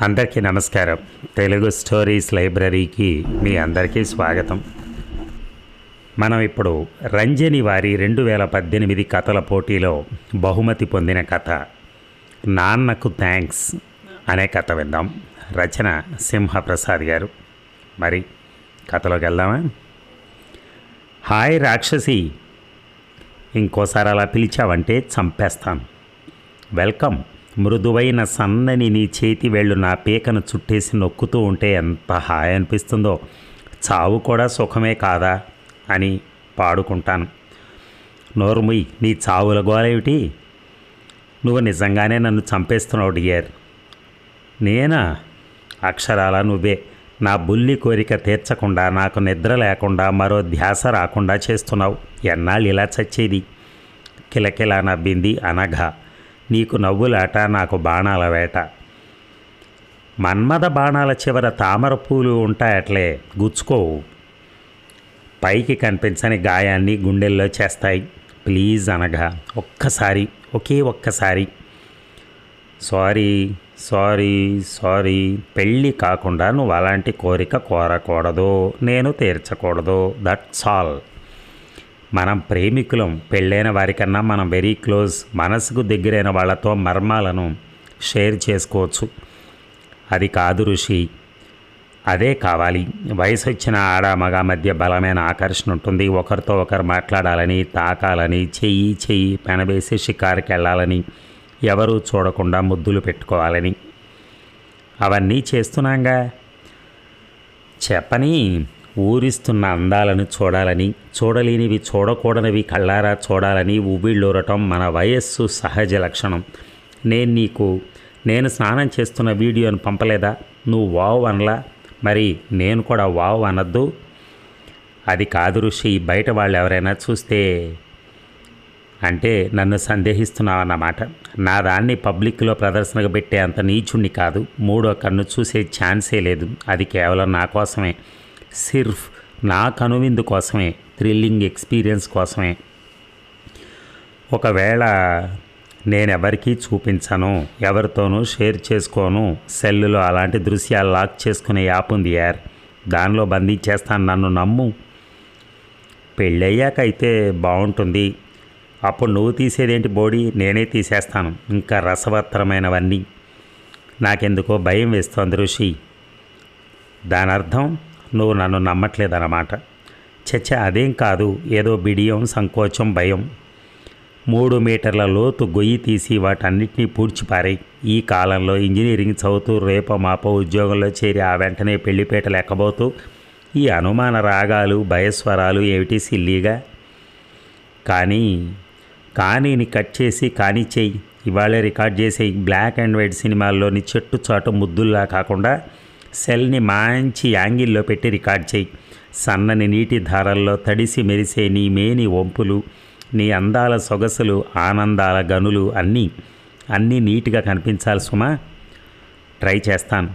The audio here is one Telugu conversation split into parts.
అందరికీ నమస్కారం. తెలుగు స్టోరీస్ లైబ్రరీకి మీ అందరికీ స్వాగతం. మనం ఇప్పుడు రంజని వారి రెండు వేల పద్దెనిమిది కథల పోటీలో బహుమతి పొందిన కథ నాన్నకు థ్యాంక్స్ అనే కథ విందాం. రచన సింహప్రసాద్ గారు. మరి కథలోకి వెళ్దామా? హాయ్ రాక్షసి. ఇంకోసారి అలా పిలిచావంటే చంపేస్తాను. వెల్కమ్. మృదువైన సన్నని నీ చేతి వేళ్ళు నా పీకను చుట్టేసి నొక్కుతూ ఉంటే ఎంత హాయ్ అనిపిస్తుందో. చావు కూడా సుఖమే కాదా? అని పాడుకుంటాను. నోరుముయ్ నీ చావుల గోలేమిటి? నువ్వు నిజంగానే నన్ను చంపేస్తున్నావు డియర్. నేనా? అక్షరాల నువ్వే. నా బుల్లి కోరిక తీర్చకుండా నాకు నిద్ర లేకుండా మరో ధ్యాస రాకుండా చేస్తున్నావు. ఎన్నాళ్ళు ఇలా చచ్చేది? కిలకిలా నవ్వింది అనఘ. నీకు నవ్వులాట నాకు బాణాల వేట. మన్మద బాణాల చివర తామర పూలు ఉంటాయట్లే గుచ్చుకోవు. పైకి కనిపించని గాయాన్ని గుండెల్లో చేస్తాయి. ప్లీజ్ అనగా ఒక్కసారి ఒకే ఒక్కసారి. సారీ సారీ సారీ పెళ్ళి కాకుండా నువ్వు అలాంటి కోరిక కోరకూడదు నేను తీర్చకూడదు దట్స్ ఆల్ మనం ప్రేమికులం పెళ్ళైన వారికన్నా మనం వెరీ క్లోజ్ మనసుకు దగ్గరైన వాళ్ళతో మర్మాలను షేర్ చేసుకోవచ్చు. అది కాదు ఋషి. అదే కావాలి. వయసు వచ్చిన ఆడ మగ మధ్య బలమైన ఆకర్షణ ఉంటుంది. ఒకరితో ఒకరు మాట్లాడాలని తాకాలని చెయ్యి చెయ్యి పెనవేసి షికారుకి వెళ్ళాలని ఎవరూ చూడకుండా ముద్దులు పెట్టుకోవాలని. అవన్నీ చేస్తున్నాగా. చెప్పని ఊరిస్తున్న అందాలను చూడాలని చూడలేనివి చూడకూడనివి కళ్ళారా చూడాలని ఉవ్విళ్ళూరటం మన వయస్సు సహజ లక్షణం. నేను నీకు నేను స్నానం చేస్తున్న వీడియోను పంపలేదా? నువ్వు వావ్ అనలా? మరి నేను కూడా వావ్ అనద్దు? అది కాదు ఋషి బయట వాళ్ళు ఎవరైనా చూస్తే అంటే నన్ను సందేహిస్తున్నావు అన్నమాట. నా దాన్ని పబ్లిక్లో ప్రదర్శనకు పెట్టే అంత నీచుణ్ణి కాదు. మూడో కన్ను చూసే ఛాన్సే లేదు. అది కేవలం నా కోసమే. సిర్ఫ్ నా కనువిందు కోసమే థ్రిల్లింగ్ ఎక్స్పీరియన్స్ కోసమే. ఒకవేళ నేను ఎవరికీ చూపించను ఎవరితోనూ షేర్ చేసుకోను సెల్లులో అలాంటి దృశ్యాలు లాక్ చేసుకునే యాప్ ఉంది యార్. దానిలో బంధించేస్తాను నన్ను నమ్ము. పెళ్ళయ్యాక అయితే బాగుంటుంది అప్పుడు నువ్వు తీసేదేంటి బోడీ? నేనే తీసేస్తాను. ఇంకా రసవత్తరమైనవన్నీ. నాకెందుకో భయం వేస్తోంది ఋషి. దాని అర్థం నువ్వు నన్ను నమ్మట్లేదన్నమాట. చచ్చ అదేం కాదు. ఏదో బిడియం సంకోచం భయం. మూడు మీటర్ల లోతు గొయ్యి తీసి వాటన్నిటినీ పూడ్చిపారాయి ఈ కాలంలో ఇంజనీరింగ్ చదువుతూ రేపో మాపో ఉద్యోగంలో చేరి ఆ వెంటనే పెళ్ళిపేట లెక్కబోతూ ఈ అనుమాన రాగాలు భయస్వరాలు ఏమిటి సిల్లీగా? కానీ కానీని కట్ చేసి కానీ చేయి. ఇవాళే రికార్డ్ చేసే బ్లాక్ అండ్ వైట్ సినిమాల్లోని చెట్టు చాటు ముద్దుల్లా కాకుండా సెల్ని మంచి యాంగిల్లో పెట్టి రికార్డ్ చేయి. సన్నని నీటి ధారల్లో తడిసి మెరిసే నీ మేని వంపులు నీ అందాల సొగసులు ఆనందాల గనులు అన్నీ అన్నీ నీట్గా కనిపించాలి సుమా. ట్రై చేస్తాను.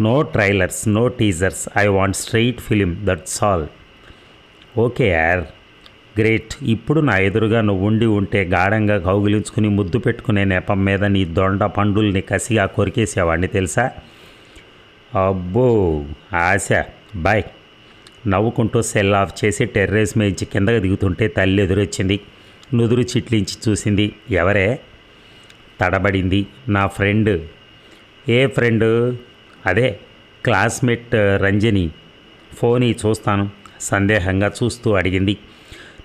No trailers no teasers. I want straight film that's all. Okay యార్. గ్రేట్. ఇప్పుడు నా ఎదురుగా నువ్వు ఉండి ఉంటే గాఢంగా కౌగిలించుకుని ముద్దు పెట్టుకునే నెపం మీద నీ దొండ పండుల్ని కసిగా కొరికేసేవాడిని తెలుసా? అబ్బో ఆశ. బాయ్. నవ్వుకుంటూ సెల్ ఆఫ్ చేసి టెర్రస్ మేంచి కిందకి దిగుతుంటే తల్లి ఎదురొచ్చింది. నుదురు చిట్లించి చూసింది. ఎవరే? తడబడింది. నా ఫ్రెండ్. ఏ ఫ్రెండ్? అదే క్లాస్మేట్ రంజని. ఫోన్ చూస్తాను. సందేహంగా చూస్తూ అడిగింది.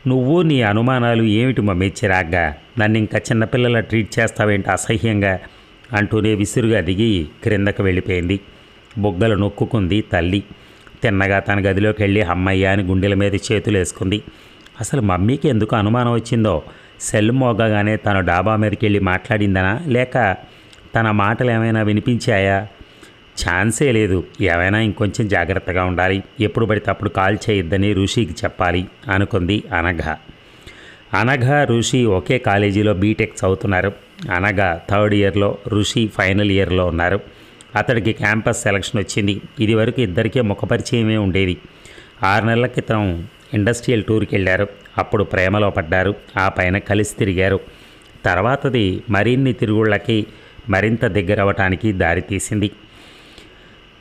నువ్వు నీ అనుమానాలు ఏమిటి మమ్మీ? చిరాగ్గా. నన్ను ఇంకా చిన్నపిల్లల ట్రీట్ చేస్తావేంటి? అసహ్యంగా. అంటూనే విసురుగా దిగి క్రిందకు వెళ్ళిపోయింది. బుగ్గలు నొక్కుకుంది తల్లి. తిన్నగా తన గదిలోకి వెళ్ళి అమ్మయ్య అని గుండెల మీద చేతులు వేసుకుంది అసలు మమ్మీకి ఎందుకు అనుమానం వచ్చిందో? సెల్ మోగగానే తను డాబా మీదకి వెళ్ళి మాట్లాడిందనా? లేక తన మాటలు ఏమైనా వినిపించాయా? ఛాన్సే లేదు. ఏమైనా ఇంకొంచెం జాగ్రత్తగా ఉండాలి. ఎప్పుడు పడితే అప్పుడు కాల్ చేయొద్దని ఋషికి చెప్పాలి అనుకుంది అనఘ. అనఘ ఋషి ఒకే కాలేజీలో బీటెక్ చదువుతున్నారు. అనఘ థర్డ్ ఇయర్లో ఋషి ఫైనల్ ఇయర్లో ఉన్నారు. అతడికి క్యాంపస్ సెలక్షన్ వచ్చింది. ఇది వరకు ఇద్దరికే ముఖపరిచయమే ఉండేది. ఆరు నెలల క్రితం ఇండస్ట్రియల్ టూర్కి వెళ్ళారు. అప్పుడు ప్రేమలో పడ్డారు. ఆ పైన కలిసి తిరిగారు. తర్వాతది మరిన్ని తిరుగుళ్ళకి మరింత దగ్గరవ్వటానికి దారితీసింది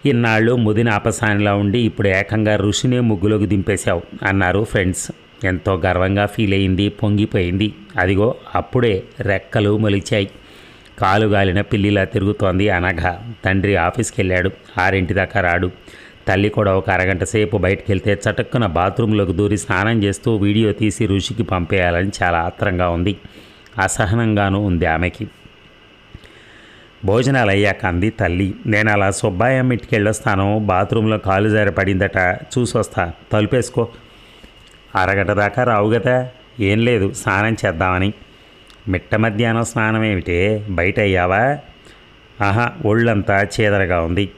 ఇన్నాళ్ళు ముదిన ఆపసానిలా ఉండి ఇప్పుడు ఏకంగా ఋషినే ముగ్గులోకి దింపేశావు అన్నారు ఫ్రెండ్స్. ఎంతో గర్వంగా ఫీల్ అయింది పొంగిపోయింది. అదిగో అప్పుడే రెక్కలు మొలిచాయి. కాలుగాలిన పిల్లిలా తిరుగుతోంది అనఘ. తండ్రి ఆఫీస్కి వెళ్ళాడు ఆరింటి దాకా రాడు. తల్లి కూడా ఒక అరగంట సేపు బయటికి వెళ్తే చటుక్కున బాత్రూంలోకి దూరి స్నానం చేస్తూ వీడియో తీసి ఋషికి పంపేయాలని చాలా ఆత్రంగా ఉంది. అసహనంగానూ ఉంది ఆమెకి. భోజనాలు అయ్యాక అంది తల్లి. నేను అలా సుబ్బాయమ్మ ఇంటికి వెళ్ళొస్తాను బాత్రూంలో కాలు జారి పడిందట. చూసొస్తా. తలుపేసుకో. అరగంట దాకా రావు కదా ఏం లేదు. స్నానం చేద్దామని. మిట్ట మధ్యాహ్నం స్నానం ఏమిటే బయట అయ్యావా ఆహా ఒళ్ళంతా చీదరగా ఉంది.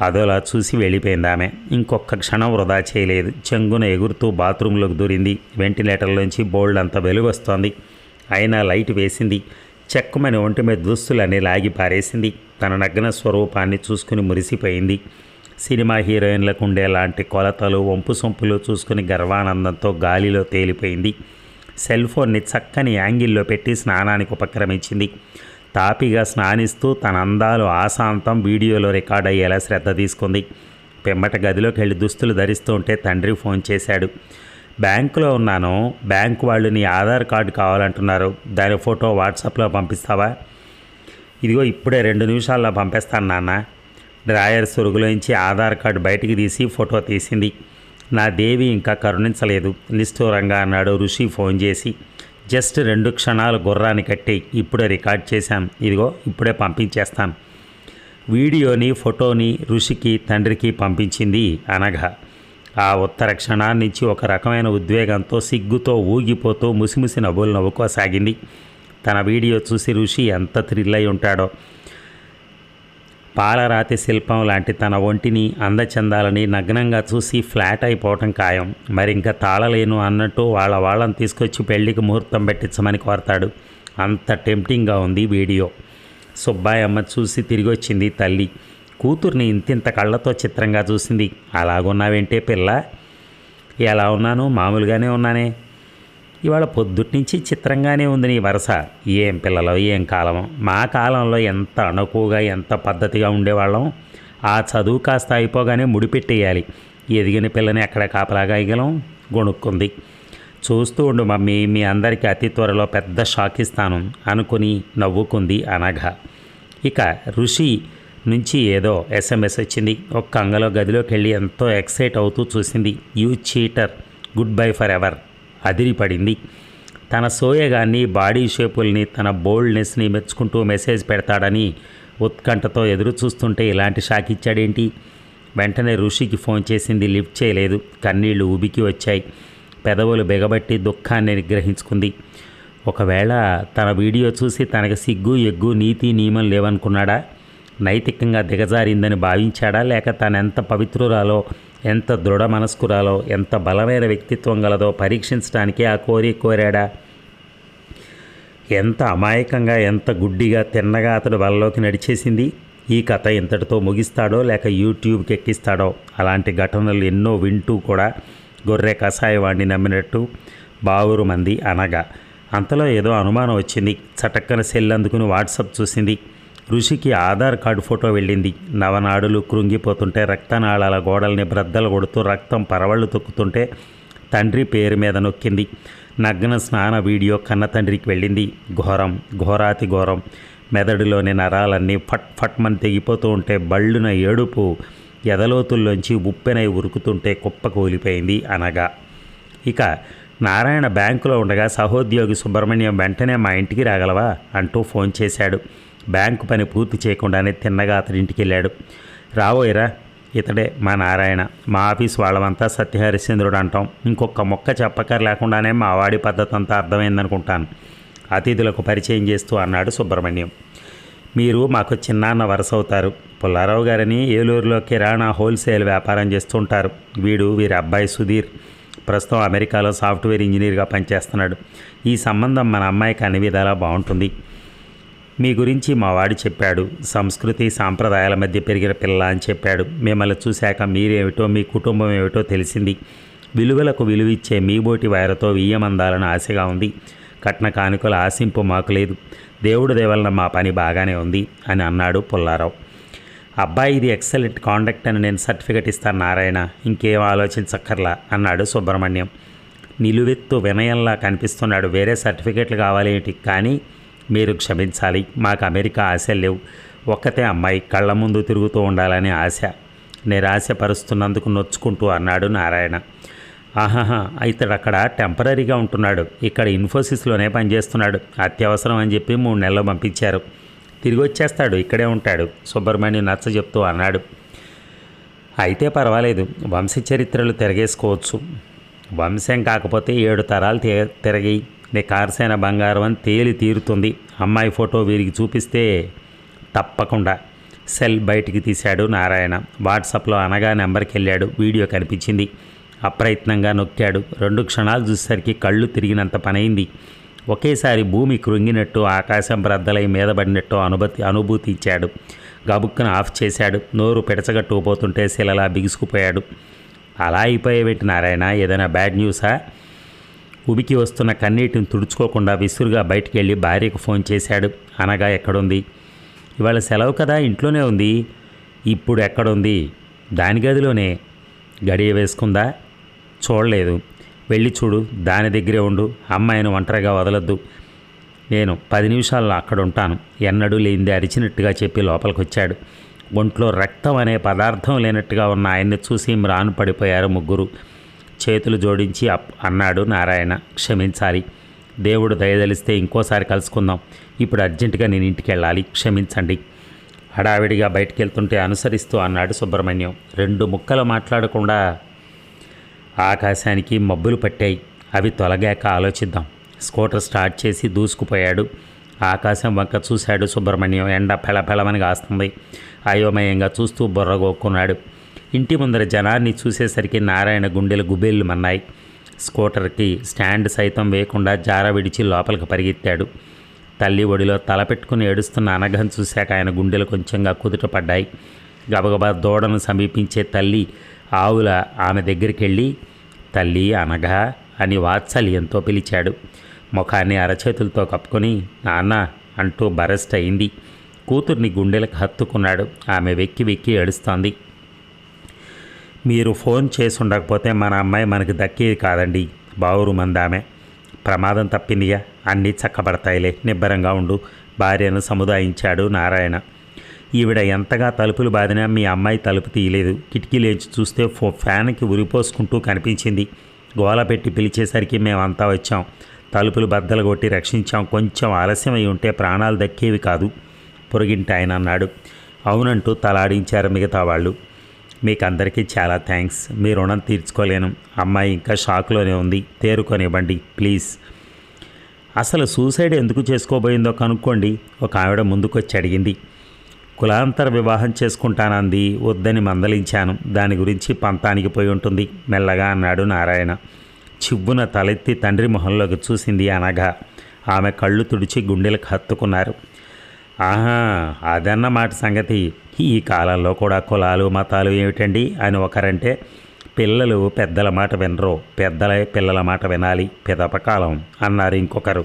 అదోలా చూసి వెళ్ళిపోయింది ఆమె ఇంకొక క్షణం వృధా చేయలేదు. చెంగున ఎగురుతూ బాత్రూంలోకి దూరింది. వెంటిలేటర్లోంచి బోల్డ్ అంత వెలుగు వస్తోంది అయినా లైట్ వేసింది. చెక్కమని ఒంటి మీద దుస్తులన్నీ లాగి పారేసింది. తన నగ్న స్వరూపాన్ని చూసుకుని మురిసిపోయింది. సినిమా హీరోయిన్లకు ఉండేలాంటి కొలతలు వంపు సొంపులు చూసుకుని గర్వానందంతో గాలిలో తేలిపోయింది. సెల్ ఫోన్ని చక్కని యాంగిల్లో పెట్టి స్నానానికి ఉపక్రమించింది. తాపిగా స్నానిస్తూ తన అందాలు ఆశాంతం వీడియోలో రికార్డ్ అయ్యేలా శ్రద్ధ తీసుకుంది. పెంబట గదిలోకి వెళ్ళి దుస్తులు ధరిస్తూ ఉంటే తండ్రి ఫోన్ చేశాడు. బ్యాంకులో ఉన్నాను. బ్యాంకు వాళ్ళు నీ ఆధార్ కార్డు కావాలంటున్నారు. దాని ఫోటో వాట్సాప్లో పంపిస్తావా? ఇదిగో ఇప్పుడే రెండు నిమిషాల్లో పంపిస్తాను నాన్న. డ్రాయర్ సొరుగులోంచి ఆధార్ కార్డు బయటికి తీసి ఫోటో తీసింది. నా దేవి ఇంకా కరుణించలేదు. నిష్ఠూరంగా అన్నాడు ఋషి ఫోన్ చేసి. జస్ట్ రెండు క్షణాలు గుర్రాన్ని కట్టి ఇప్పుడే రికార్డ్ చేశాం. ఇదిగో ఇప్పుడే పంపించేస్తాను వీడియోని ఫోటోని ఋషికి తండ్రికి పంపించింది అనఘ. ఆ ఉత్తర క్షణాన్నించి ఒక రకమైన ఉద్వేగంతో సిగ్గుతో ఊగిపోతూ ముసిముసి నవ్వులు నవ్వుకోసాగింది. తన వీడియో చూసి ఋషి ఎంత థ్రిల్ అయి ఉంటాడో. పాలరాతి శిల్పం లాంటి తన ఒంటిని అందచందాలని నగ్నంగా చూసి ఫ్లాట్ అయిపోవటం ఖాయం. మరి ఇంకా తాళలేను అన్నట్టు వాళ్ళ వాళ్ళని తీసుకొచ్చి పెళ్ళికి ముహూర్తం పెట్టించమని కోరతాడు. అంత టెంప్టింగ్గా ఉంది వీడియో. సుబ్బాయమ్మ చూసి తిరిగి వచ్చింది తల్లి. కూతుర్ని ఇంతింత కళ్ళతో చిత్రంగా చూసింది. అలాగున్నావేంటే పిల్ల? ఎలా ఉన్నాను? మామూలుగానే ఉన్నానే. ఇవాళ పొద్దుట్నుంచి చిత్రంగానే ఉంది నీ వరుస. ఏం పిల్లలు ఏం కాలం? మా కాలంలో ఎంత అణకువగా ఎంత పద్ధతిగా ఉండేవాళ్ళం? ఆ చదువు కాస్త అయిపోగానే ముడిపెట్టేయాలి. ఎదిగిన పిల్లని ఎక్కడ కాపలాగా ఇగలం గొణుక్కుంది. చూస్తూ ఉండు మమ్మీ మీ అందరికీ అతి త్వరలో పెద్ద షాక్ ఇస్తాను అనుకుని నవ్వుకుంది అనఘ. ఇక ఋషి నుంచి ఏదో ఎస్ఎంఎస్ వచ్చింది. ఒక్క అంగలో గదిలోకి వెళ్ళి ఎంతో ఎక్సైట్ అవుతూ చూసింది. You cheater. Good bye for ever. అదిరిపడింది. తన సోయగాన్ని బాడీ షేపుల్ని తన బోల్డ్నెస్ని మెచ్చుకుంటూ మెసేజ్ పెడతాడని ఉత్కంఠతో ఎదురు చూస్తుంటే ఇలాంటి షాక్ ఇచ్చాడేంటి? వెంటనే ఋషికి ఫోన్ చేసింది లిఫ్ట్ చేయలేదు. కన్నీళ్ళు ఉబికి వచ్చాయి. పెదవులు బిగబట్టి దుఃఖాన్ని నిగ్రహించుకుంది. ఒకవేళ తన వీడియో చూసి తనకు సిగ్గు ఎగ్గు నీతి నియమం లేవనుకున్నాడా? నైతికంగా దిగజారిందని భావించాడా? లేక తనెంత పవిత్రురాలో ఎంత దృఢ మనస్కురాలో ఎంత బలమైన వ్యక్తిత్వం గలదో పరీక్షించడానికి ఆ కోరి కోరాడా? ఎంత అమాయకంగా ఎంత గుడ్డిగా తిన్నగా అతడు వలలోకి నడిచేసింది? ఈ కథ ఇంతటితో ముగిస్తాడో లేక యూట్యూబ్కి ఎక్కిస్తాడో? అలాంటి ఘటనలు ఎన్నో వింటూ కూడా గొర్రె కషాయవాణ్ణి నమ్మినట్టు బావురు మంది అనగా. అంతలో ఏదో అనుమానం వచ్చింది. చటక్కన సెల్ అందుకుని వాట్సప్ చూసింది. ఋషికి ఆధార్ కార్డు ఫోటో వెళ్ళింది. నవనాడులు కృంగిపోతుంటే రక్తనాళాల గోడల్ని బ్రద్దలు కొడుతూ రక్తం పరవళ్ళు తొక్కుతుంటే తండ్రి పేరు మీద నొక్కింది. నగ్న స్నాన వీడియో కన్న తండ్రికి వెళ్ళింది. ఘోరం ఘోరాతి ఘోరం. మెదడులోని నరాలన్నీ ఫట్ ఫట్మని తెగిపోతూ ఉంటే బళ్ళున ఏడుపు ఎదలోతుల్లోంచి ఉప్పెనై ఉరుకుతుంటే కుప్ప కూలిపోయింది అనగా. ఇక నారాయణ బ్యాంకులో ఉండగా సహోద్యోగి సుబ్రహ్మణ్యం వెంటనే మా ఇంటికి రాగలవా? అంటూ ఫోన్ చేశాడు. బ్యాంకు పని పూర్తి చేయకుండానే తిన్నగా అతడి ఇంటికి వెళ్ళాడు. రావోయరా ఇతడే మా నారాయణ. మా ఆఫీస్ వాళ్ళమంతా సత్యహరిశ్చంద్రుడు అంటాం. ఇంకొక మొక్క చెప్పకర్ లేకుండానే మా వాడి పద్ధతి అంతా అర్థమైందనుకుంటాను. అతిథులకు పరిచయం చేస్తూ అన్నాడు సుబ్రహ్మణ్యం. మీరు మాకు చిన్నాన్న వరుస అవుతారు పుల్లారావు గారని ఏలూరులో కిరాణా హోల్సేల్ వ్యాపారం చేస్తుంటారు. వీడు వీరి అబ్బాయి సుధీర్. ప్రస్తుతం అమెరికాలో సాఫ్ట్వేర్ ఇంజనీర్గా పనిచేస్తున్నాడు. ఈ సంబంధం మన అమ్మాయికి అన్ని విధాలా బాగుంటుంది. మీ గురించి మా వాడు చెప్పాడు. సంస్కృతి సాంప్రదాయాల మధ్య పెరిగిన పిల్ల అని చెప్పాడు. మిమ్మల్ని చూశాక మీరేమిటో మీ కుటుంబం ఏమిటో తెలిసింది. విలువలకు విలువిచ్చే మీ బోటి వారితో వియ్యమందాలని ఆశగా ఉంది. కట్న కానుకల ఆశింపు మాకు లేదు. దేవుడి దేవలన మా పని బాగానే ఉంది అని అన్నాడు పుల్లారావు. అబ్బాయి ఇది ఎక్సలెంట్ కాండక్ట్ అని నేను సర్టిఫికెట్ ఇస్తాను నారాయణ. ఇంకేం ఆలోచించక్కర్లా అన్నాడు సుబ్రహ్మణ్యం. నిలువెత్తు వినయంలా కనిపిస్తున్నాడు. వేరే సర్టిఫికెట్లు కావాలి కానీ మీరు క్షమించాలి. మాకు అమెరికా ఆశలు లేవు. ఒక్కతే అమ్మాయి కళ్ళ ముందు తిరుగుతూ ఉండాలని ఆశ. నిరాశపరుస్తున్నందుకు నొచ్చుకుంటూ అన్నాడు నారాయణ. ఆహాహా ఇతడు అక్కడ టెంపరీగా ఉంటున్నాడు. ఇక్కడ ఇన్ఫోసిస్లోనే పనిచేస్తున్నాడు. అత్యవసరం అని చెప్పి మూడు నెలలు పంపించారు. తిరిగి వచ్చేస్తాడు. ఇక్కడే ఉంటాడు. సుబ్రహ్మణ్యం నచ్చ చెప్తూ అన్నాడు. అయితే పర్వాలేదు. వంశ చరిత్రలు తిరగేసుకోవచ్చు. వంశం కాకపోతే ఏడు తరాలు తి తిరిగి నీ కార్సైన బంగారం అని తేలి తీరుతుంది. అమ్మాయి ఫోటో వీరికి చూపిస్తే తప్పకుండా సెల్ బయటికి తీశాడు నారాయణ. వాట్సాప్లో అనగా నెంబర్కి వెళ్ళాడు. వీడియో కనిపించింది. అప్రయత్నంగా నొక్కాడు. రెండు క్షణాలు చూసేసరికి కళ్ళు తిరిగినంత పనైంది. ఒకేసారి భూమి కృంగినట్టు ఆకాశం బ్రద్దలై మీద పడినట్టు అనుభూతి అనుభూతి ఇచ్చాడు. గబుక్కును ఆఫ్ చేశాడు. నోరు పిడచగట్టుకుపోతుంటే శిలలా బిగుసుకుపోయాడు. అలా అయిపోయేవేటి నారాయణ? ఏదైనా బ్యాడ్ న్యూసా? ఉబికి వస్తున్న కన్నీటిని తుడుచుకోకుండా విసురుగా బయటికి వెళ్ళి భార్యకు ఫోన్ చేశాడు. అనగా ఎక్కడుంది? ఇవాళ సెలవు కదా ఇంట్లోనే ఉంది. ఇప్పుడు ఎక్కడుంది? దాని గదిలోనే. గడియ వేసుకుందా? చూడలేదు. వెళ్ళి చూడు దాని దగ్గరే ఉండు. అమ్మాయిని ఒంటరిగా వదలొద్దు. నేను పది నిమిషాల్లో అక్కడ ఉంటాను. ఎన్నడూ లేనిదే అరిచినట్టుగా చెప్పి లోపలికొచ్చాడు. ఒంట్లో రక్తం అనే పదార్థం లేనట్టుగా ఉన్న ఆయన్ని చూసి మ్రాను పడిపోయారు ముగ్గురు. చేతులు జోడించి అప్ అన్నాడు నారాయణ. క్షమించాలి. దేవుడు దయదలిస్తే ఇంకోసారి కలుసుకుందాం. ఇప్పుడు అర్జెంటుగా నేను ఇంటికి వెళ్ళాలి క్షమించండి. హడావిడిగా బయటికి వెళ్తుంటే అనుసరిస్తూ అన్నాడు సుబ్రహ్మణ్యం. రెండు ముక్కలు మాట్లాడకుండా ఆకాశానికి మబ్బులు పట్టాయి. అవి తొలగాక ఆలోచిద్దాం. స్కూటర్ స్టార్ట్ చేసి దూసుకుపోయాడు. ఆకాశం వంక చూశాడు సుబ్రహ్మణ్యం. ఎండ పెళపెళమని కాస్తుంది అయోమయంగా చూస్తూ బుర్రగోక్కున్నాడు ఇంటి ముందర జనాన్ని చూసేసరికి నారాయణ గుండెలు గుబేళ్ళు మన్నాయి. స్కూటర్కి స్టాండ్ సైతం వేయకుండా జార విడిచి లోపలికి పరిగెత్తాడు. తల్లి ఒడిలో తల పెట్టుకుని ఏడుస్తున్న అనఘం చూశాక ఆయన గుండెలు కొంచెంగా కుదుటపడ్డాయి గబగబా దూడను సమీపించే తల్లి ఆవుల ఆమె దగ్గరికి వెళ్ళి తల్లి అనఘ అని వాత్సల్యంతో పిలిచాడు. ముఖాన్ని అరచేతులతో కప్పుకొని నాన్న అంటూ బరెస్ట్ అయింది. కూతుర్ని గుండెలకు హత్తుకున్నాడు. ఆమె వెక్కి వెక్కి ఏడుస్తోంది. మీరు ఫోన్ చేసి ఉండకపోతే మన అమ్మాయి మనకు దక్కేది కాదండి. బావురు మందామె. ప్రమాదం తప్పిందిగా. అన్నీ చక్కబడతాయిలే. నిబ్బరంగా ఉండు. భార్యను సముదాయించాడు నారాయణ. ఈవిడ ఎంతగా తలుపులు బాదినా మీ అమ్మాయి తలుపు తీయలేదు. కిటికీలేంచి చూస్తే ఫో ఫ్యాన్కి ఉరిపోసుకుంటూ కనిపించింది. గోల పెట్టి పిలిచేసరికి మేమంతా వచ్చాం. తలుపులు బద్దలు కొట్టి రక్షించాం. కొంచెం ఆలస్యం ఉంటే ప్రాణాలు దక్కేవి కాదు. పొరుగింటి ఆయన అన్నాడు అవునంటూ తలాడించారు మిగతా వాళ్ళు మీకు అందరికీ చాలా థ్యాంక్స్. మీ రుణం తీర్చుకోలేను. అమ్మాయి ఇంకా షాక్లోనే ఉంది. తేరుకొనివ్వండి ప్లీజ్. అసలు సూసైడ్ ఎందుకు చేసుకోబోయిందో కనుక్కోండి. ఒక ఆవిడ ముందుకొచ్చి అడిగింది. కులాంతర వివాహం చేసుకుంటానంది వద్దని మందలించాను. దాని గురించి పంతానికి పోయి ఉంటుంది. మెల్లగా అన్నాడు నారాయణ. చివ్వున తలెత్తి తండ్రి మొహంలోకి చూసింది అనగా ఆమె కళ్ళు తుడిచి గుండెలకు హత్తుకున్నారు. ఆహా అదన్నమాట సంగతి. ఈ కాలంలో కూడా కులాలు మతాలు ఏమిటండి? అని ఒకరంటే పిల్లలు పెద్దల మాట వినరు. పెద్దలే పిల్లల మాట వినాలి. పెదపకాలం అన్నారు ఇంకొకరు.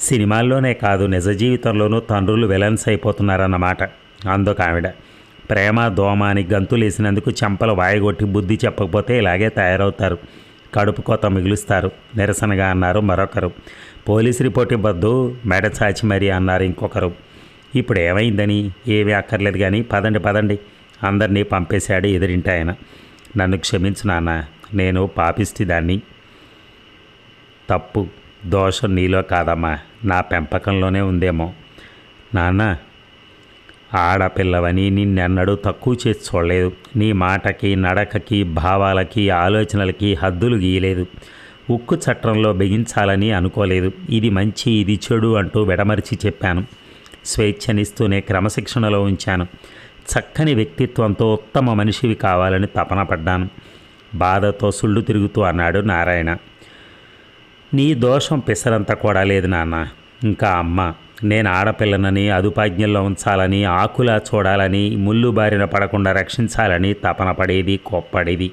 సినిమాల్లోనే కాదు నిజ జీవితంలోనూ తండ్రులు విలన్స్ అయిపోతున్నారన్నమాట అందుకు ఆవిడ ప్రేమ దోమ అని గంతులేసినందుకు చెంపలు వాయగొట్టి బుద్ధి చెప్పకపోతే ఇలాగే తయారవుతారు. కడుపు కోత మిగులుస్తారు. నిరసనగా అన్నారు మరొకరు. పోలీస్ రిపోర్ట్ ఇవ్వద్దు మెడ చాచి మరీ అన్నారు ఇంకొకరు. ఇప్పుడు ఏమైందని? ఏమీ అక్కర్లేదు కానీ పదండి పదండి. అందరినీ పంపేశాడు ఎదురింటాయన నన్ను క్షమించు నాన్న నేను పాపిస్తే దాన్ని. తప్పు దోషం నీలో కాదమ్మా. నా పెంపకంలోనే ఉందేమో. నాన్న ఆడపిల్లవని నిన్నెన్నడూ తక్కువ చేసి చూడలేదు. నీ మాటకి నడకకి భావాలకి ఆలోచనలకి హద్దులు గీయలేదు. ఉక్కు చట్టంలో బిగించాలని అనుకోలేదు. ఇది మంచి ఇది చెడు అంటూ విడమరిచి చెప్పాను. స్వేచ్ఛనిస్తూనే క్రమశిక్షణలో ఉంచాను. చక్కని వ్యక్తిత్వంతో ఉత్తమ మనిషివి కావాలని తపన పడ్డాను. బాధతో సుళ్ళు తిరుగుతూ అన్నాడు నారాయణ. నీ దోషం పిసరంతా కూడా లేదు నాన్న. ఇంకా అమ్మ నేను ఆడపిల్లనని అదుపాజ్ఞల్లో ఉంచాలని ఆకులా చూడాలని ముళ్ళు బారిన పడకుండా రక్షించాలని తపన పడేది కోప్పడేది.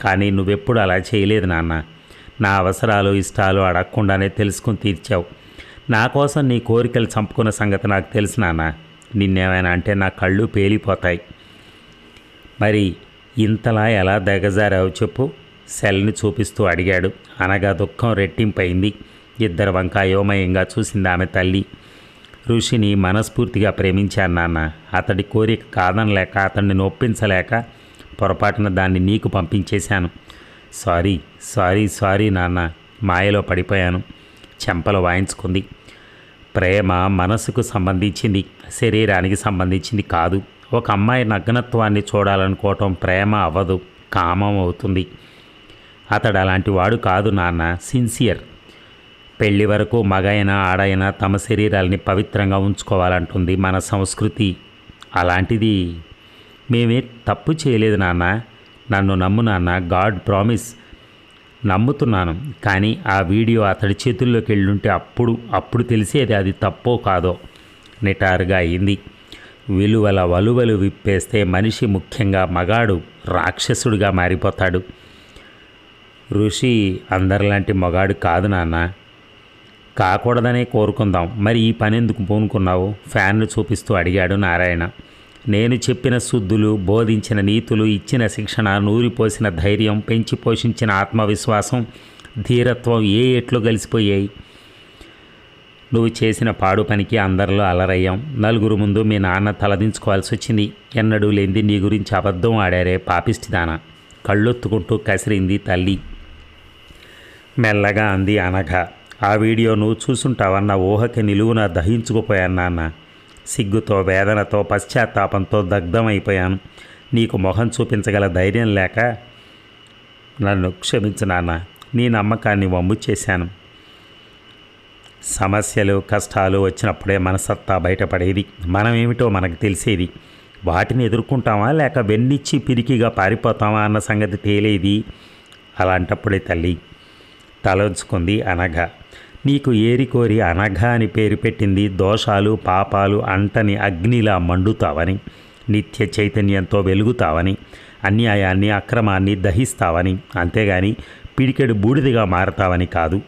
కానీ నువ్వెప్పుడు అలా చేయలేదు నాన్న. నా అవసరాలు ఇష్టాలు అడగకుండానే తెలుసుకుని తీర్చావు. నా కోసం నీ కోరికలు చంపుకున్న సంగతి నాకు తెలుసు నాన్న. నిన్నేమైనా అంటే నా కళ్ళు పేలిపోతాయి. మరి ఇంతలా ఎలా దిగజారావు చెప్పు? సెల్ని చూపిస్తూ అడిగాడు. అనగా దుఃఖం రెట్టింపైంది. ఇద్దరు వంక అయోమయంగా చూసింది ఆమె తల్లి. ఋషిని మనస్ఫూర్తిగా ప్రేమించాను నాన్న. అతడి కోరిక కాదనలేక అతన్ని నొప్పించలేక పొరపాటున దాన్ని నీకు పంపించేశాను. సారీ సారీ సారీ నాన్న. మాయలో పడిపోయాను. చెంపలు వాయించుకుంది. ప్రేమ మనసుకు సంబంధించింది శరీరానికి సంబంధించింది కాదు. ఒక అమ్మాయి నగ్నత్వాన్ని చూడాలనుకోవటం ప్రేమ అవ్వదు కామం అవుతుంది. అతడు అలాంటి వాడు కాదు నాన్న సిన్సియర్. పెళ్ళి వరకు మగైనా ఆడైనా తమ శరీరాల్ని పవిత్రంగా ఉంచుకోవాలంటుంది మన సంస్కృతి. అలాంటిది మేమే తప్పు చేయలేదు నాన్న. నన్ను నమ్ము నాన్న గాడ్ ప్రామిస్. నమ్ముతున్నాను. కానీ ఆ వీడియో అతడి చేతుల్లోకి వెళ్ళుంటే అప్పుడు అప్పుడు తెలిసేది అది తప్పో కాదో. నిటారుగా అయింది. విలువల వలువలు విప్పేస్తే మనిషి ముఖ్యంగా మగాడు రాక్షసుడిగా మారిపోతాడు. ఋషి అందరిలాంటి మగాడు కాదు నాన్న. కాకూడదనే కోరుకుందాం. మరి ఈ పని ఎందుకు పూనుకున్నావు? ఫ్యాన్ను చూపిస్తూ అడిగాడు నారాయణ. నేను చెప్పిన శుద్ధులు బోధించిన నీతులు ఇచ్చిన శిక్షణ నూరిపోసిన ధైర్యం పెంచి పోషించిన ఆత్మవిశ్వాసం ధీరత్వం ఏ ఎట్లు కలిసిపోయాయి? నువ్వు చేసిన పాడు పనికి అందరిలో అలరయ్యాం. నలుగురు ముందు మీ నాన్న తలదించుకోవాల్సి వచ్చింది. ఎన్నడూ లేనిది నీ గురించి అబద్ధం ఆడారే పాపిష్టిదాన కళ్ళొత్తుకుంటూ కసిరింది తల్లి. మెల్లగా అంది అనఘ. ఆ వీడియో నువ్వు చూసుంటావన్న ఊహకి నిలువున దహించుకుపోయాను నాన్న. సిగ్గుతో వేదనతో పశ్చాత్తాపంతో దగ్ధమైపోయాను నీకు మొహం చూపించగల ధైర్యం లేక నన్ను క్షమించు నాన్న. నీ నమ్మకాన్ని వమ్ము చేశాను. సమస్యలు కష్టాలు వచ్చినప్పుడే మనసత్తా బయటపడేది. మనమేమిటో మనకు తెలిసేది. వాటిని ఎదుర్కొంటామా లేక వెన్నిచ్చి పిరికిగా పారిపోతామా అన్న సంగతి తేలేది? అలాంటప్పుడే తల్లి తలంచుకుంది అనగా నీకు ఏరికోరి అనఘ అని పేరు పెట్టింది దోషాలు పాపాలు అంటని అగ్నిలా మండుతావని నిత్య చైతన్యంతో వెలుగుతావని అన్యాయాన్ని అక్రమాన్ని దహిస్తావని అంతేగాని పిడికెడు బూడిదిగా మారతావని కాదు.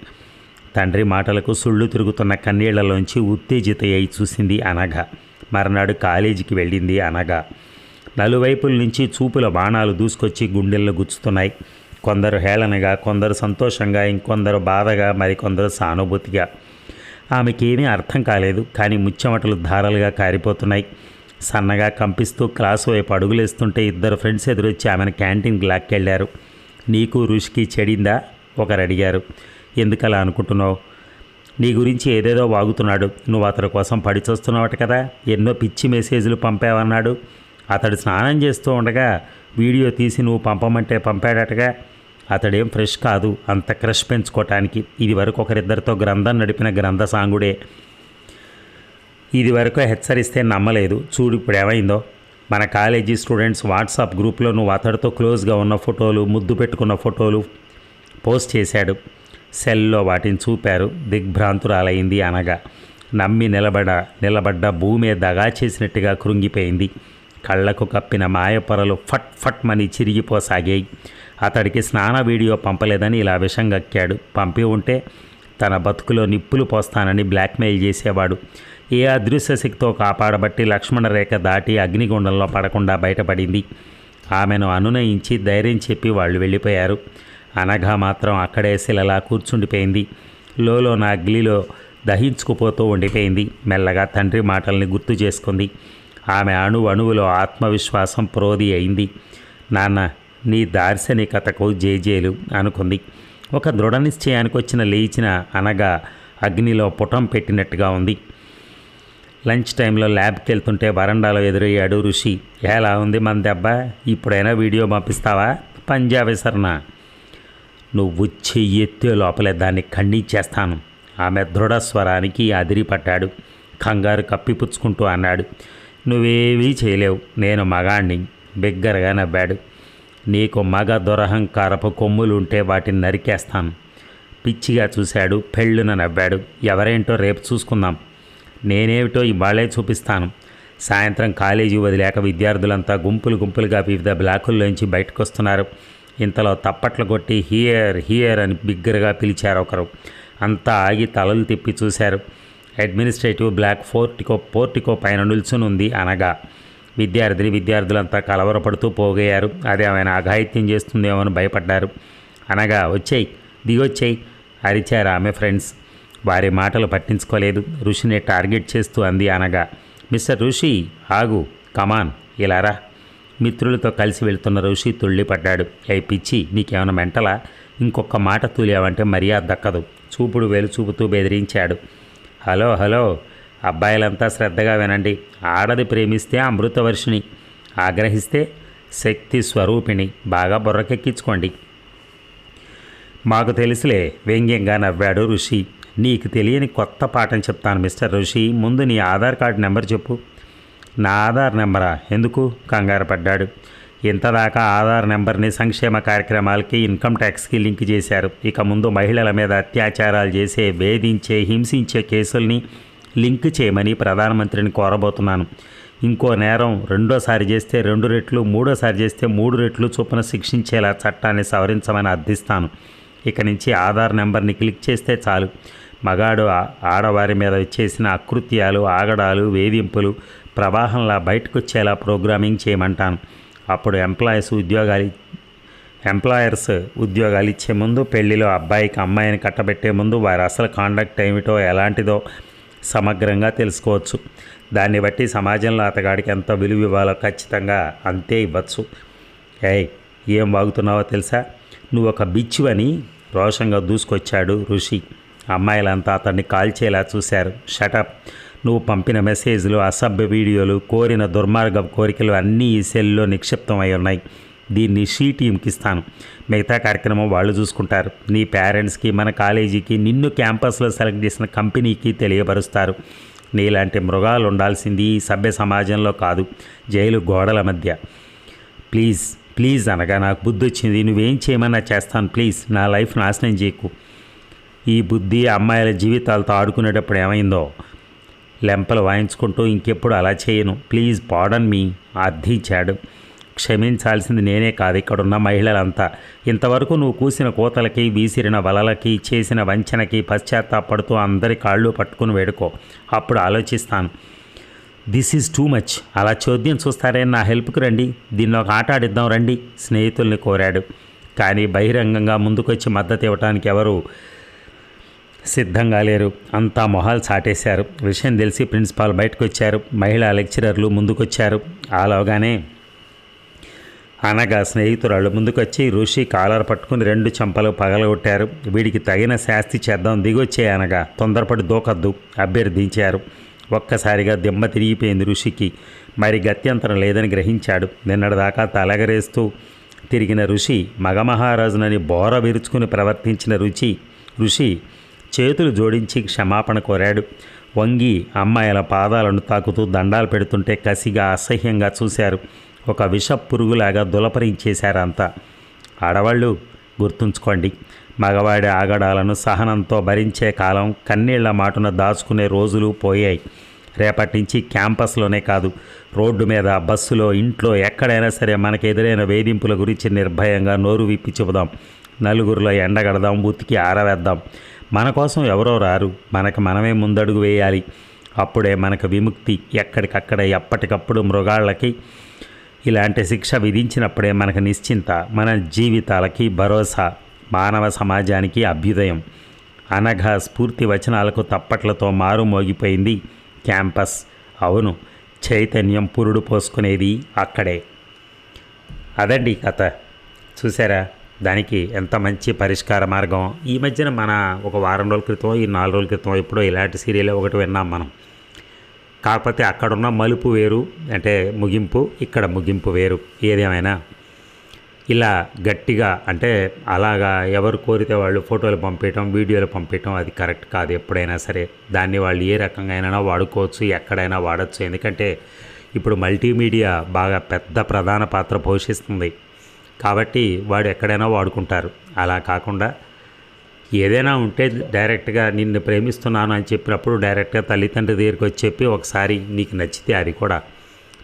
తండ్రి మాటలకు సుళ్ళు తిరుగుతున్న కన్నీళ్ళలోంచి ఉత్తేజిత అయి చూసింది అనఘ. మర్నాడు కాలేజీకి వెళ్ళింది అనఘ. నలువైపుల నుంచి చూపుల బాణాలు దూసుకొచ్చి గుండెల్లో గుచ్చుతున్నాయి. కొందరు హేళనగా కొందరు సంతోషంగా ఇంకొందరు బాధగా మరికొందరు సానుభూతిగా. ఆమెకేమీ అర్థం కాలేదు కానీ ముచ్చమటలు ధారలుగా కారిపోతున్నాయి. సన్నగా కంపిస్తూ క్లాస్ వైపు అడుగులేస్తుంటే ఇద్దరు ఫ్రెండ్స్ ఎదురొచ్చి ఆమెను క్యాంటీన్కి లాక్కెళ్ళారు. నీకు ఋషికి చెడిందా? ఒకరు అడిగారు ఎందుకలా అనుకుంటున్నావు? నీ గురించి ఏదేదో వాగుతున్నాడు. నువ్వు అతడి కోసం పడిచొస్తున్నావట కదా? ఎన్నో పిచ్చి మెసేజ్లు పంపావన్నాడు. అతడు స్నానం చేస్తూ ఉండగా వీడియో తీసి నువ్వు పంపమంటే పంపాడటగా? అతడేం ఫ్రెష్ కాదు. అంత క్రష్ పెంచుకోవటానికి ఇది వరకు ఒకరిద్దరితో గ్రంథం నడిపిన గ్రంథ సాంగుడే. ఇది వరకు హెచ్చరిస్తే నమ్మలేదు. చూడు ఇప్పుడు ఏమైందో మన కాలేజీ స్టూడెంట్స్ వాట్సాప్ గ్రూప్లో నువ్వు అతడితో క్లోజ్గా ఉన్న ఫోటోలు ముద్దు పెట్టుకున్న ఫోటోలు పోస్ట్ చేశాడు. సెల్లో వాటిని చూపారు. దిగ్భ్రాంతురాలైంది అనగా. నమ్మి నిలబడ నిలబడ్డ భూమి దగా చేసినట్టుగా కృంగిపోయింది. కళ్ళకు కప్పిన మాయపొరలు ఫట్ ఫట్ మని చిరిగిపోసాగాయి. అతడికి స్నాన వీడియో పంపలేదని ఇలా విషం గక్కాడు. పంపి ఉంటే తన బతుకులో నిప్పులు పోస్తానని బ్లాక్మెయిల్ చేసేవాడు. ఏ అదృశ్య శక్తితో కాపాడబట్టి లక్ష్మణ రేఖ దాటి అగ్నిగుండంలో పడకుండా బయటపడింది. ఆమెను అనునయించి ధైర్యం చెప్పి వాళ్ళు వెళ్ళిపోయారు. అనఘ మాత్రం అక్కడే శిలలా కూర్చుండిపోయింది. లోలో నా అగ్లిలో దహించుకుపోతూ ఉండిపోయింది. మెల్లగా తండ్రి మాటల్ని గుర్తు చేసుకుంది. ఆమె అణు అణువులో ఆత్మవిశ్వాసం ప్రోధి అయింది. నాన్న నీ దార్శనికతకు జేజేలు అనుకుంది. ఒక దృఢ నిశ్చయానికి వచ్చిన లేచిన అనగా అగ్నిలో పుటం పెట్టినట్టుగా ఉంది. లంచ్ టైంలో ల్యాబ్కి వెళ్తుంటే వరండాలో ఎదురయ్యాడు ఋషి. ఎలా ఉంది మన దెబ్బ? ఇప్పుడైనా వీడియో పంపిస్తావా? పంజాబేసరనా నువ్వు చెయ్యి ఎత్తే లోపలే దాన్ని ఖండించేస్తాను. ఆమె దృఢ స్వరానికి అదిరిపట్టాడు కంగారు కప్పిపుచ్చుకుంటూ అన్నాడు. నువ్వేవీ చేయలేవు. నేను మగాణ్ణి. బిగ్గరగా నవ్వాడు. నీకు మగ దురహంకారపు కొమ్ములుంటే వాటిని నరికేస్తాను పిచ్చిగా చూశాడు పెళ్ళున నవ్వాడు. ఎవరేంటో రేపు చూసుకుందాం. నేనేమిటో ఇవాళే చూపిస్తాను. సాయంత్రం కాలేజీ వదిలేక విద్యార్థులంతా గుంపులు గుంపులుగా వివిధ బ్లాకుల్లోంచి బయటకు వస్తున్నారు ఇంతలో తప్పట్లు కొట్టి హియర్ హియర్ అని బిగ్గరగా పిలిచారు ఒకరు. అంతా ఆగి తలలు తిప్పి చూశారు. అడ్మినిస్ట్రేటివ్ బ్లాక్ ఫోర్టికో పోర్టికో పైన నిల్చునుంది అనగా విద్యార్థిని విద్యార్థులంతా కలవరపడుతూ పోగయ్యారు. అది ఆమెను అఘాయిత్యం చేస్తుందేమో అని భయపడ్డారు. అనగా వచ్చేయి దిగొచ్చేయి అరిచారు ఆమె ఫ్రెండ్స్. వారి మాటలు పట్టించుకోలేదు. ఋషిని టార్గెట్ చేస్తూ అంది అనగా మిస్టర్ ఋషి ఆగు కమాన్ ఇలారా మిత్రులతో కలిసి వెళ్తున్న ఋషి తుళ్ళిపడ్డాడు. అయి పిచ్చి నీకేమైనా మెంటలా? ఇంకొక మాట తూలేవంటే మర్యాద దక్కదు. చూపుడు వెలు చూపుతూ బెదిరించాడు. హలో హలో అబ్బాయిలంతా శ్రద్ధగా వినండి. ఆడది ప్రేమిస్తే అమృతవర్షిణి ఆగ్రహిస్తే శక్తి స్వరూపిణి. బాగా బుర్రకెక్కించుకోండి. మాకు తెలుసులే వ్యంగ్యంగా నవ్వాడు ఋషి. నీకు తెలియని కొత్త పాఠం చెప్తాను మిస్టర్ ఋషి. ముందు నీ ఆధార్ కార్డు నెంబర్ చెప్పు. నా ఆధార్ నెంబరా? ఎందుకు? కంగారు పడ్డాడు. ఇంతదాకా ఆధార్ నెంబర్ని సంక్షేమ కార్యక్రమాలకి ఇన్కమ్ ట్యాక్స్కి లింక్ చేశారు. ఇక ముందు మహిళల మీద అత్యాచారాలు చేసే వేధించే హింసించే కేసుల్ని లింక్ చేయమని ప్రధానమంత్రిని కోరబోతున్నాను. ఇంకో నేరం రెండోసారి చేస్తే రెండు రెట్లు మూడోసారి చేస్తే మూడు రెట్లు చొప్పున శిక్షించేలా చట్టాన్ని సవరించమని అర్థిస్తాను. ఇక నుంచి ఆధార్ నెంబర్ని క్లిక్ చేస్తే చాలు. మగాడు ఆడవారి మీద చేసిన అకృత్యాలు ఆగడాలు వేధింపులు ప్రవాహంలా బయటకు వచ్చేలా ప్రోగ్రామింగ్ చేయమంటాను. అప్పుడు ఎంప్లాయీస్ ఉద్యోగాలు ఎంప్లాయర్స్ ఉద్యోగాలు ఇచ్చే ముందు పెళ్ళిలో అబ్బాయికి అమ్మాయిని కట్టబెట్టే ముందు వారి అసలు కాండక్ట్ ఏమిటో ఎలాంటిదో సమగ్రంగా తెలుసుకోవచ్చు. దాన్ని బట్టి సమాజంలో అతగాడికి ఎంత విలువ ఇవ్వాలో ఖచ్చితంగా అంతే ఇవ్వచ్చు. ఏయ్ ఏం వాగుతున్నావో తెలుసా? నువ్వు ఒక బిచ్చువని రోషంగా దూసుకొచ్చాడు ఋషి. అమ్మాయిలంతా అతన్ని కాల్చేలా చూశారు. షటప్ నువ్వు పంపిన మెసేజ్లు అసభ్య వీడియోలు కోరిన దుర్మార్గ కోరికలు అన్నీ ఈ సెల్లో నిక్షిప్తమై ఉన్నాయి. దీన్ని షీ టీంకి ఇస్తాను. మిగతా కార్యక్రమం వాళ్ళు చూసుకుంటారు. నీ పేరెంట్స్కి మన కాలేజీకి నిన్ను క్యాంపస్లో సెలెక్ట్ చేసిన కంపెనీకి తెలియపరుస్తారు. నీలాంటి మృగాలు ఉండాల్సింది ఈ సభ్య సమాజంలో కాదు జైలు గోడల మధ్య. ప్లీజ్ ప్లీజ్ అనగా నాకు బుద్ధి వచ్చింది నువ్వేం చేయమన్నా చేస్తాను ప్లీజ్. నా లైఫ్ నాశనం చేయకు. ఈ బుద్ధి అమ్మాయిల జీవితాలతో ఆడుకునేటప్పుడు ఏమైందో? లెంపలు వాయించుకుంటూ ఇంకెప్పుడు అలా చేయను. ప్లీజ్ పాడన్ మీ అర్థించాడు క్షమించాల్సింది నేనే కాదు. ఇక్కడున్న మహిళలంతా ఇంతవరకు నువ్వు కూసిన కోతలకి వీసిరిన వలలకి చేసిన వంచనకి పశ్చాత్తాపడుతూ అందరి కాళ్ళు పట్టుకుని వేడుకో. అప్పుడు ఆలోచిస్తాను. దిస్ ఈజ్ టూ మచ్ అలా చోద్యం చూస్తారే నా హెల్ప్కి రండి. దీన్ని ఒక ఆట ఆడిద్దాం రండి. స్నేహితుల్ని కోరాడు. కానీ బహిరంగంగా ముందుకొచ్చి మద్దతు ఇవ్వడానికి ఎవరు సిద్ధంగా లేరు. అంతా మొహాలు చాటేశారు. విషయం తెలిసి ప్రిన్సిపాల్ బయటకు వచ్చారు మహిళా లెక్చరర్లు ముందుకొచ్చారు. ఆలోగానే అనగా స్నేహితురాళ్ళు. ముందుకొచ్చి ఋషి కాలర్ పట్టుకుని రెండు చెంపలు పగలగొట్టారు. వీడికి తగిన శాస్తి చేద్దాం దిగొచ్చే అనగా తొందరపడి దూకద్దు అభ్యర్థించారు. ఒక్కసారిగా దిమ్మ తిరిగిపోయింది ఋషికి. మరి గత్యంతరం లేదని గ్రహించాడు. నిన్నటిదాకా తలగరేస్తూ తిరిగిన ఋషి మగమహారాజునని బోర విరుచుకుని ప్రవర్తించిన రుచి ఋషి చేతులు జోడించి క్షమాపణ కోరాడు. వంగి అమ్మాయిల పాదాలను తాకుతూ దండాలు పెడుతుంటే కసిగా అసహ్యంగా చూశారు. ఒక విష పురుగులాగా దులపరించేశారంతా. ఆడవాళ్ళు గుర్తుంచుకోండి మగవాడి ఆగడాలను సహనంతో భరించే కాలం కన్నీళ్ళ మాటున దాచుకునే రోజులు పోయాయి. రేపటి నుంచి క్యాంపస్లోనే కాదు రోడ్డు మీద బస్సులో ఇంట్లో ఎక్కడైనా సరే మనకు ఎదురైన వేధింపుల గురించి నిర్భయంగా నోరు విప్పి చెబుదాం. నలుగురిలో ఎండగడదాం ఉతికి ఆరవేద్దాం. మన కోసం ఎవరో రారు మనకు మనమే ముందడుగు వేయాలి. అప్పుడే మనకు విముక్తి ఎక్కడికక్కడ ఎప్పటికప్పుడు మృగాళ్ళకి ఇలాంటి శిక్ష విధించినప్పుడే మనకు నిశ్చింత మన జీవితాలకి భరోసా మానవ సమాజానికి అభ్యుదయం. అనగా స్ఫూర్తి వచనాలకు తప్పట్లతో మారుమోగిపోయింది క్యాంపస్. అవును చైతన్యం పురుడు పోసుకునేది అక్కడే. అదండి కథ. చూసారా దానికి ఎంత మంచి పరిష్కార మార్గం? ఈ మధ్యన మన ఒక వారం రోజుల క్రితం ఈ నాలుగు రోజుల క్రితం ఎప్పుడో ఇలాంటి సీరియల్ ఒకటి విన్నాం మనం. కాకపోతే అక్కడున్న మలుపు వేరు అంటే ముగింపు ఇక్కడ ముగింపు వేరు. ఏదేమైనా ఇలా గట్టిగా అంటే అలాగా ఎవరు కోరితే వాళ్ళు ఫోటోలు పంపించడం వీడియోలు పంపించడం అది కరెక్ట్ కాదు ఎప్పుడైనా సరే. దాన్ని వాళ్ళు ఏ రకంగా అయినా వాడుకోవచ్చు ఎక్కడైనా వాడచ్చు. ఎందుకంటే ఇప్పుడు మల్టీమీడియా బాగా పెద్ద ప్రధాన పాత్ర పోషిస్తుంది. కాబట్టి వాడు ఎక్కడైనా వాడుకుంటారు. అలా కాకుండా ఏదైనా ఉంటే డైరెక్ట్గా నిన్ను ప్రేమిస్తున్నాను అని చెప్పినప్పుడు డైరెక్ట్గా తల్లిదండ్రి దగ్గరికి వచ్చి చెప్పి ఒకసారి నీకు నచ్చితే అది కూడా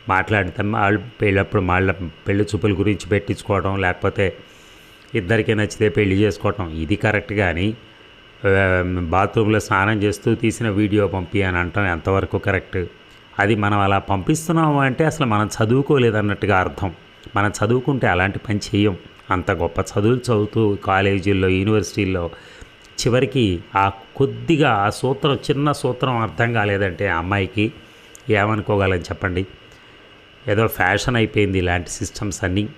మాట్లాడితే వాళ్ళు పెళ్ళప్పుడు వాళ్ళ పెళ్ళి చూపుల గురించి పెట్టించుకోవడం లేకపోతే ఇద్దరికీ నచ్చితే పెళ్ళి చేసుకోవటం ఇది కరెక్ట్ కానీ బాత్రూంలో స్నానం చేస్తూ తీసిన వీడియో పంపి అని అంటాం ఎంతవరకు కరెక్ట్? అది మనం అలా పంపిస్తున్నాము అంటే అసలు మనం చదువుకోలేదన్నట్టుగా అర్థం. మనం చదువుకుంటే అలాంటి పని చేయం. అంత గొప్ప చదువులు చదువుతూ కాలేజీల్లో యూనివర్సిటీల్లో చివరికి ఆ కొద్దిగా ఆ సూత్రం చిన్న సూత్రం అర్థం కాలేదంటే ఆ అమ్మాయికి ఏమనుకోగలని చెప్పండి. ఏదో ఫ్యాషన్ అయిపోయింది ఇలాంటి సిస్టమ్స్ అన్నీ.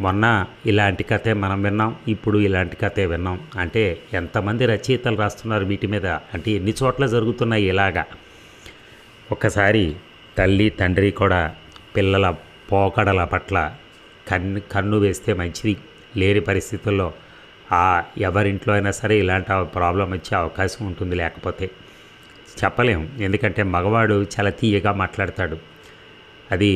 మొన్న ఇలాంటి కథే మనం విన్నాం ఇప్పుడు ఇలాంటి కథే విన్నాం. అంటే ఎంతమంది రచయితలు రాస్తున్నారు వీటి మీద? అంటే ఎన్ని చోట్ల జరుగుతున్నాయి ఇలాగా? ఒక్కసారి తల్లి తండ్రి కూడా పిల్లల పోకడల పట్ల కన్ను కన్ను వేస్తే మంచిది. లేని పరిస్థితుల్లో ఆ ఎవరింట్లో అయినా సరే ఇలాంటి ప్రాబ్లం వచ్చే అవకాశం ఉంటుంది లేకపోతే. చెప్పలేము ఎందుకంటే మగవాడు చాలా తీయగా మాట్లాడతాడు. అది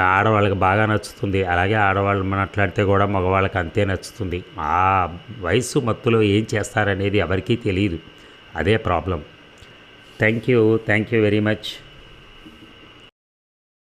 ఆడవాళ్ళకి బాగా నచ్చుతుంది. అలాగే ఆడవాళ్ళు మాట్లాడితే కూడా మగవాళ్ళకి అంతే నచ్చుతుంది. ఆ వయస్సు మత్తులో ఏం చేస్తారనేది ఎవరికీ తెలియదు. అదే problem. Thank you thank you very much.